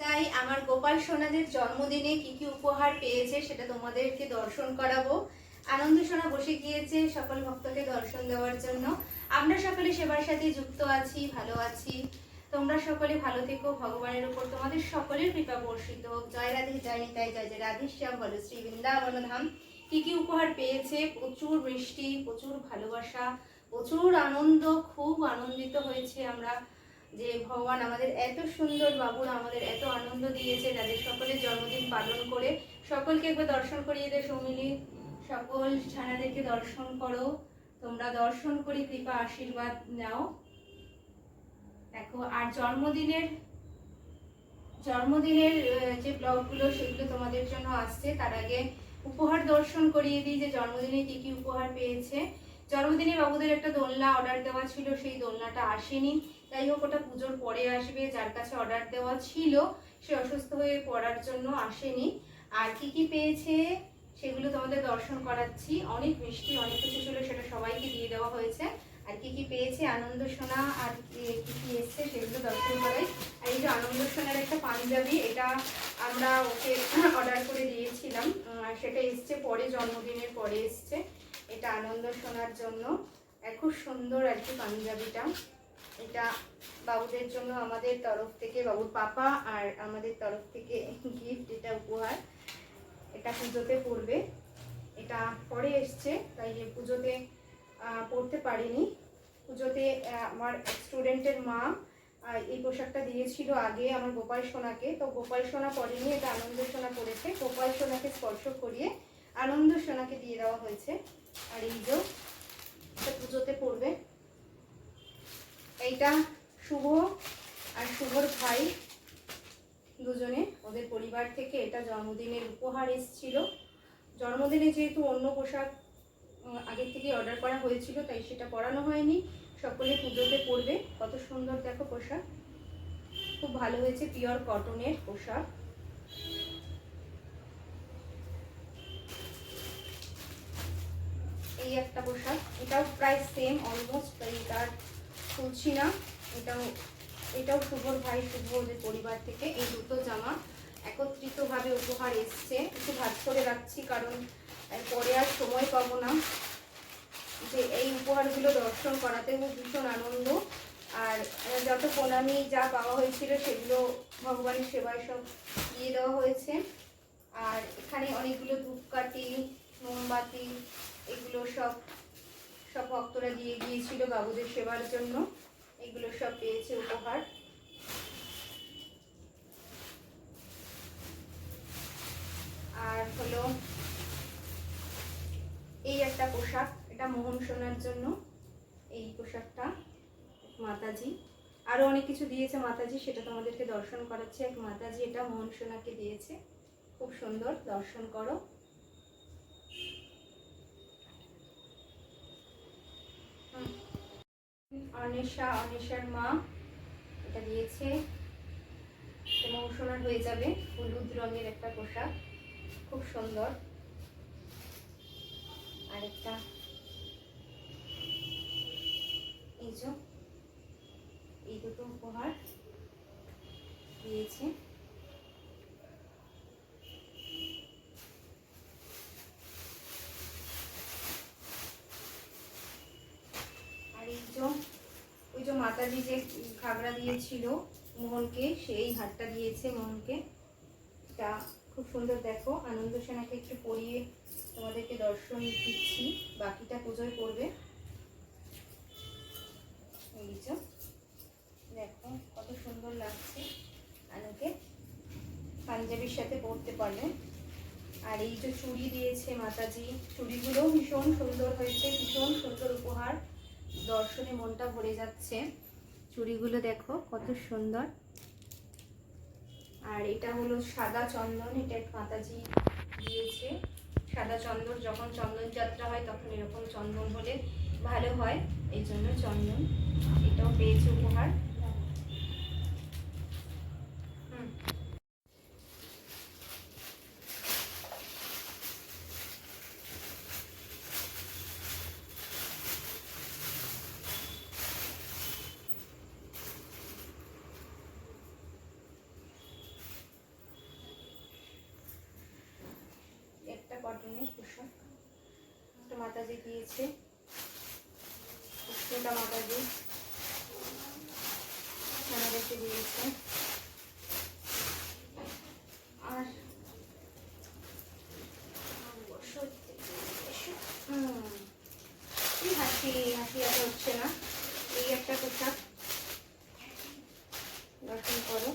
তাই আমার গোপাল সোনাদের জন্মদিনে কি কি উপহার পেয়েছে সেটা তোমাদেরকে দর্শন করাবো। আনন্দ সোনা বসে গিয়েছে সকল ভক্তকে দর্শন দেওয়ার জন্য। আমরা সকলে সেবার সাথে যুক্ত আছি, ভালো আছি। তোমরা সকলে ভালো থেকো, ভগবানের উপর তোমাদের সকলের কৃপা বর্ষিত হোক। জয় রাধে, জয় নিতাই, জয় জয় রাধে শ্যাম, বলো শ্রী বৃন্দাবন ধাম কি কি উপহার পেয়েছে? প্রচুর বৃষ্টি প্রচুর ভালোবাসা, প্রচুর আনন্দ, খুব আনন্দিত হয়েছে আমরা। যে ভগবান আমাদের এত সুন্দর বাবুরা আমাদের এত আনন্দ দিয়েছে তাদের সকলের জন্মদিন পালন করে। সকলকে একবার দর্শন করিয়ে দে সৌমিলি। সকল ছানাদেরকে দর্শন করো। তোমরা দর্শন করে, কৃপা আশীর্বাদ নাও। দেখো, আর জন্মদিনের জন্মদিনের যে ব্লগগুলো সেগুলো তোমাদের জন্য আসছে, তার আগে উপহার দর্শন করিয়ে দিই যে জন্মদিনে কি কি উপহার পেয়েছে। জন্মদিনে বাবুদের একটা দোলনা অর্ডার দেওয়া ছিল, সেই দোলনাটা আসেনি। যাই হোক ওটা পুজোর পরে আসবে যার কাছে অর্ডার দেওয়া ছিল সে অসুস্থ হয়ে পড়ার জন্য আসেনি। আর কি কি পেয়েছে সেগুলো তোমাদের দর্শন করাচ্ছি। অনেক মিষ্টি অনেক কিছু ছিল সেটা সবাইকে দিয়ে দেওয়া হয়েছে। আর কি কি পেয়েছে আনন্দ সোনা আর কি কি এসছে সেগুলো দর্শন করাই। আর এই যে আনন্দ সোনার একটা পাঞ্জাবি এটা আমরা ওকে অর্ডার করে দিয়েছিলাম। আহ, সেটা এসছে পরে জন্মদিনের পরে এসছে। এটা আনন্দ সোনার জন্য। আর খুব সুন্দর আর কি পাঞ্জাবিটা। এটা বাবুদের জন্য আমাদের তরফ থেকে, বাবুর পাপা আর আমাদের তরফ থেকে গিফট এটা উপহার। এটা পুজোতে পড়বে। এটা পরে এসছে, তাই পুজোতে পড়তে পারিনি। পুজোতে আমার স্টুডেন্টের মা এই পোশাকটা দিয়েছিল আগে আমার গোপাল সোনাকে। তো গোপাল সোনা পরেনি, এটা আনন্দ সোনা পরেছে। গোপাল সোনাকে স্পর্শ করিয়ে আনন্দ সোনাকে দিয়ে দেওয়া হয়েছে। আর এই যে পুজোতে পড়বে। এইটা শুভ আর শুভর ভাই দুজনে, ওদের পরিবার থেকে এটা জন্মদিনের উপহার এসেছিল। জন্মদিনে যেহেতু অন্য পোশাক আগের থেকে অর্ডার করা হয়েছিল, তাই সেটা পরানো হয়নি। সকলে পুজোতে পরবে। কত সুন্দর দেখো পোশাক। খুব ভালো হয়েছে পিওর কটনের পোশাক। এই একটা পোশাক। এটাও প্রায় সেম অলমোস্ট তাই তার খুলছি না। এটাও এটাও শুভর ভাই, শুভ ওদের পরিবার থেকে। এই দুটো জামা একত্রিতভাবে উপহার এসছে। একটু ভাজ করে রাখছি কারণ পরে আর সময় পাবো না। যে এই উপহারগুলো দর্শন করাতে করাতেও ভীষণ আনন্দ। আর যত প্রণামী যা পাওয়া হয়েছিল সেগুলো ভগবানের সেবায় সব দিয়ে দেওয়া হয়েছে। আর এখানে অনেকগুলো ধূপকাঠি, মোমবাতি, এগুলো সব সব ভক্তরা দিয়ে গিয়েছিল বাবুদের সেবার জন্য। এগুলো সব পেয়েছে উপহার। আর হলো এই একটা পোশাক, এটা মোহন সোনার জন্য। এই পোশাকটা মাতাজি। আরও অনেক কিছু দিয়েছে মাতাজি, সেটা তোমাদেরকে দর্শন করাচ্ছে। এক মাতাজি এটা মোহন সোনাকে দিয়েছে। খুব সুন্দর, দর্শন করো। অনিশা, অনিশার মা, এটা দিয়েছে। মৌসুমার হয়ে যাবে, হলুদ রঙের একটা পোশাক। খুব সুন্দর। আরেকটা। এই এই দুটো উপহার দিয়েছে। আর এই যে যে মাতাজি যে ঘাগরা দিয়েছিল মোহনকে, সেই হারটা দিয়েছে মোহনকে। এটা খুব সুন্দর, দেখো। আনন্দ সেনাকে একটু পরিয়ে তোমাদেরকে দর্শন দিচ্ছি। বাকিটা পুজোয় করবে। দেখো, কত সুন্দর লাগছে। আনুকে পাঞ্জাবির সাথে পরতে পারলে। আর এই যে চুড়ি দিয়েছে মাতাজি, চুড়িগুলোও ভীষণ সুন্দর হয়েছে, ভীষণ সুন্দর উপহার। দর্শনে মনটা ভরে যাচ্ছে। চুড়িগুলো দেখো, কত সুন্দর। আর এটা হলো সাদা চন্দন, এটা মাতাজি দিয়েছে। সাদা চন্দন, যখন চন্দন যাত্রা হয়, তখন এরকম চন্দন হলে ভালো হয়, এই জন্য চন্দন এটাও পেয়েছে উপহার। কটনের পোশাক একটা মাতাজি দিয়েছে। একটা মাতাজি। আমাদেরকে দিয়েছে আর হুম এই হাসি হাসি আর হচ্ছে না এই একটা পোশাক দর্শন করো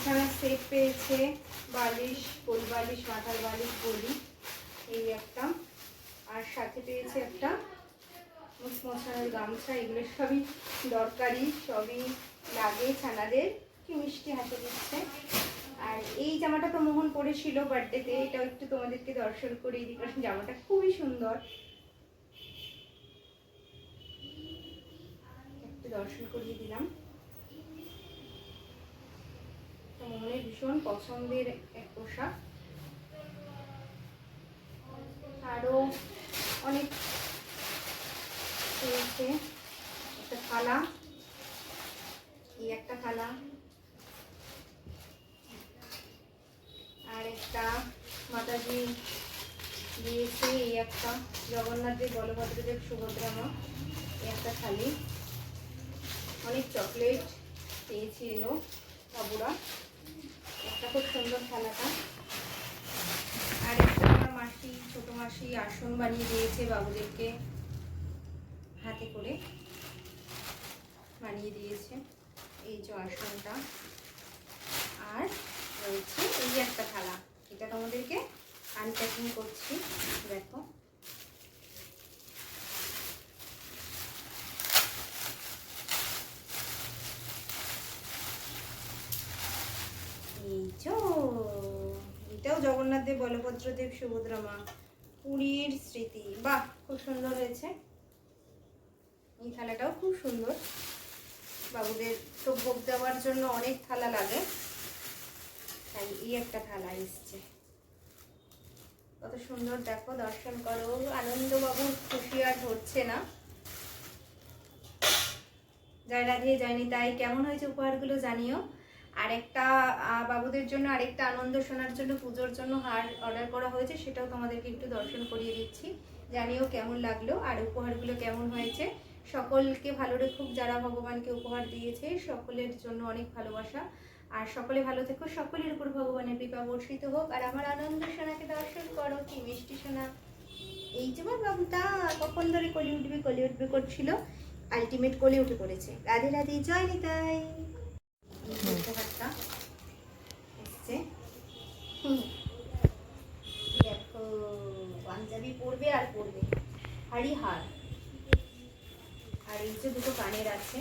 বিছানার সেট পেয়েছে বালিশ কোল বালিশ, মাথার বালিশ, বলি, এই একটা। আর সাথে পেয়েছে একটা মুখ মশানোর গামছা, এগুলো সবই দরকারি, সবই লাগে ছানাদের। কি মিষ্টি হাতে দিচ্ছে। আর এই জামাটা তো মোহন পরেছিল বার্থডেতে এটাও একটু তোমাদেরকে দর্শন করিয়ে দিই, কারণ জামাটা খুবই সুন্দর। একটু দর্শন করিয়ে দিলাম। মোহনের ভীষণ পছন্দের এক পোশাক। আরও অনেক রয়েছে। একটা থালা। এই একটা থালা? আর একটা মাতাজি দিয়েছে, এই একটা। জগন্নাথদেব বলভদ্রদেব, সুভদ্রা মা, এই একটা থালি। অনেক চকলেট পেয়েছিল বাবুরা। একটা খুব সুন্দর থালাটা। আর একটা মাসি, ছোট মাসি আসন বানিয়ে দিয়েছে বাবুদেরকে হাতে করে বানিয়ে দিয়েছে। এই যে আসনটা। আর রয়েছে এই একটা থালা। এটা তোমাদেরকে আনপ্যাকিং করছি। দেখো এই যো এটাও জগন্নাথ দেব বলভদ্র দেব সুভদ্রা মা পুরীর স্মৃতি। বাহ, খুব সুন্দর হয়েছে। এই থালাটাও খুব সুন্দর। বাবুদের তো ভোগ দেওয়ার জন্য অনেক থালা লাগে। তাই এই একটা থালা এসছে। কত সুন্দর দেখো, দর্শন করো। আনন্দ বাবুর খুশি আর হচ্ছে না। জয় রাধে জয়নি তাই কেমন হয়েছে উপহারগুলো জানিও। আর একটা আহ, বাবুদের জন্য আরেকটা আনন্দ শোনার জন্য পুজোর জন্য হার অর্ডার করা হয়েছে সেটাও তোমাদেরকে একটু দর্শন করিয়ে দিচ্ছি। জানিও কেমন লাগল আর উপহারগুলো কেমন হয়েছে। সকলকে ভালো রেখুক যারা ভগবানকে উপহার দিয়েছে সকলের জন্য অনেক ভালোবাসা। আর সকলে ভালো থেকো সকলের উপর ভগবানের কৃপা বর্ষিত হোক। আর আমার আনন্দ সোনাকে দর্শন করো কি মিষ্টি সোনা। এই যে বাবুটা কখন ধরে কলি উঠবে কলি উঠবে করছিল। আলটিমেট কলি উঠে পড়েছে। রাধে রাধে জয় নিতাই। দেখো, পাঞ্জাবি পরবে আর পরবে। হাড়ি হার। আর যে দুটো কানের আছে।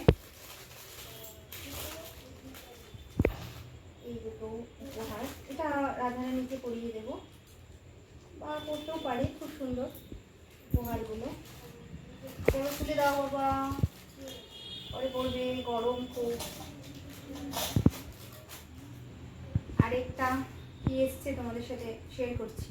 এই দুটো উপহার। এটা রাধারানীকে পরিয়ে দেবো। বা করতেও পারে, খুব সুন্দর উপহারগুলো। তুলে দাও বাবা। পরে পড়বে গরম খুব। আরেকটা কি এসছে তোমাদের সাথে শেয়ার করছি।